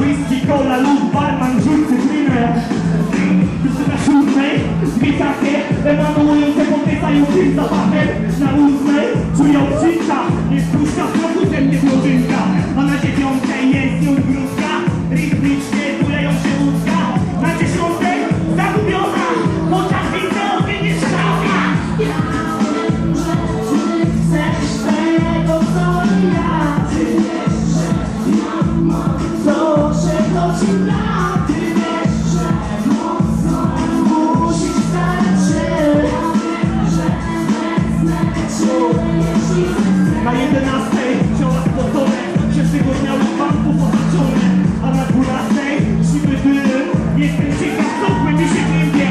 whisky, cola lub barman rzuć cytrynę na siódmej emanujące tym zapachem Na ósmej czuję odcinka Nie spuszcza Jestem ciekaw, co w mi się wyjdzie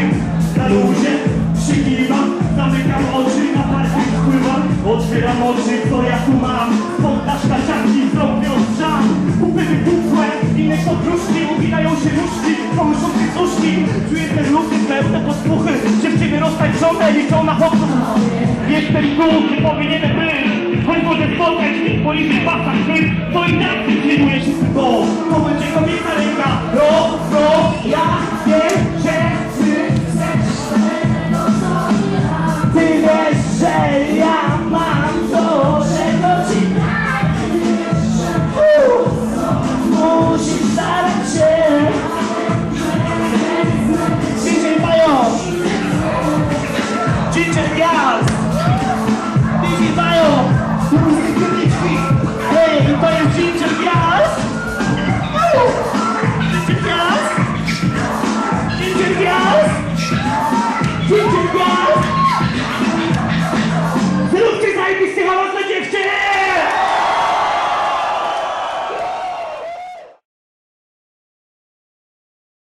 Na luzie przykiwam Zamykam oczy, na parking wpływam Otwieram oczy, co ja tu mam. Poddasz kacianki, zrobią żam Kupy wypukłe, inne podróżki Uginają się nóżki, kołyszą się nóżki Czuję te luty, pełne posłuchy Dziewczyny roztańczone, liczą na chłopców Jestem tu, gdzie powinienem być. Choć może spotkać mnie po innych pasach być To i tak przyjmuję się z to